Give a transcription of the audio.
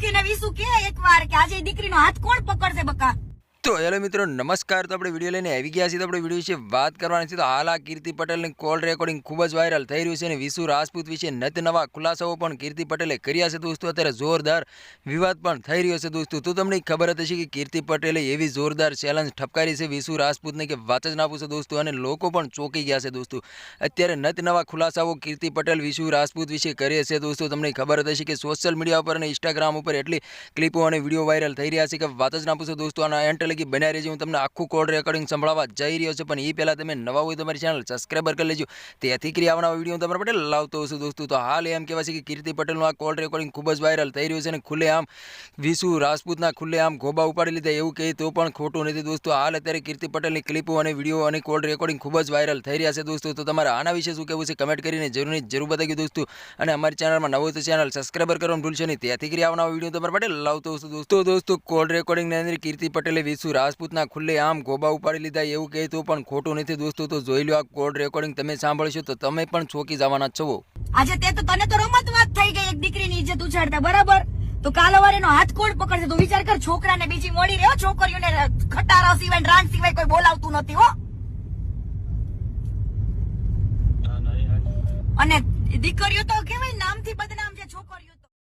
મૂકીને વિસુ કે એકવાર કે આજે દીકરીનો હાથ કોણ પકડશે બકા? તો હેલો મિત્રો, નમસ્કાર. તો આપણે વીડિયો લઈને આવી ગયા છીએ. તો આપણે વીડિયો વિશે વાત કરવાની છે. તો હાલ આ કીર્તિ પટેલની કોલ રેકોર્ડિંગ ખૂબ જ વાયરલ થઈ રહ્યું છે અને વિશુ રાજપૂત વિશે નત નવા ખુલાસાઓ પણ કીર્તિ પટેલે કર્યા છે દોસ્તો. અત્યારે જોરદાર વિવાદ પણ થઈ રહ્યો છે દોસ્તો. તો તમને ખબર હતી કે કીર્તિ પટેલે એવી જોરદાર ચેલેન્જ ઠપકારી છે વિશુ રાજપૂતને કે વાત જ ના પૂછો દોસ્તો. અને લોકો પણ ચોંકી ગયા છે દોસ્તો. અત્યારે નત નવા ખુલાસાઓ કીર્તિ પટેલ વિશુ રાજપૂત વિશે કરે છે દોસ્તો. તમને ખબર હતી કે સોશિયલ મીડિયા ઉપર અને ઇન્સ્ટાગ્રામ ઉપર એટલી ક્લિપો અને વીડિયો વાયરલ થઈ રહ્યા છે કે વાત જ ના પૂછો દોસ્તો. આના એન્ડ લગી બન્યા રહેજો હું તમને આખું કોલ રેકોર્ડિંગ સંભળાવવા જઈ રહ્યો છું. પણ એ પહેલાં તમે નવા હોય તમારી ચેનલ સબસ્ક્રાઈબર કરી લેજો. તેથી કરી આવવાના વીડિયો હું તમારા માટે લાવતો છું દોસ્તો. તો હાલ એમ કહેવાય છે કે કીર્તિ પટેલનું આ કોલ રેકોર્ડિંગ ખૂબ જ વાયરલ થઈ રહ્યું છે અને ખુલ્લે આમ વિશુ રાજપૂતના ખુલ્લે આમ ગોબા ઉપાડી લીધા. એવું કહે તો પણ ખોટું નથી દોસ્તો. હાલ અત્યારે કીર્તિ પટેલની ક્લિપો અને વીડિયો અને કોલ રેકોર્ડિંગ ખૂબ જ વાયરલ થઈ રહ્યા છે દોસ્તો. તો તમારે આના વિશે શું કહેવું છે કમેન્ટ કરીને જરૂરની જરૂર બતાવી દોસ્તો. અને અમારી ચેનલમાં નવો તો ચેનલ સબસ્ક્રાઈબર કરવાનું ભૂલશો નહીં. ત્યાંથી કરી આવના વીડિયો તમારા માટે લાવતો છું દોસ્તો. દોસ્તો કોલ રેકોર્ડિંગની અંદર કીર્તિ પટેલે વિશુ રાજપૂતના ખુલ્લે આમ ગોબા ઉપાડી લીધા એવું કહેતું પણ ખોટું નથી દોસ્તો તો જોઈ લો આ કોડ રેકોર્ડિંગ તમે સાંભળશો તો તમે પણ ચોકી જવાના છો. આજે તે તો તને તો રમત વાત થઈ ગઈ એક દીકરીની ઇજ્જત ઉછાળતા બરાબર? તો કાલવાર નો હાથ કોડ પકડશે? તો વિચાર કર છોકરાને બીજી મળી રહ્યો છોકરીઓને ખટારા સિવાય રાન સિવાય કોઈ બોલાવતું નથી હો? અને દીકરીઓ તો કેવાય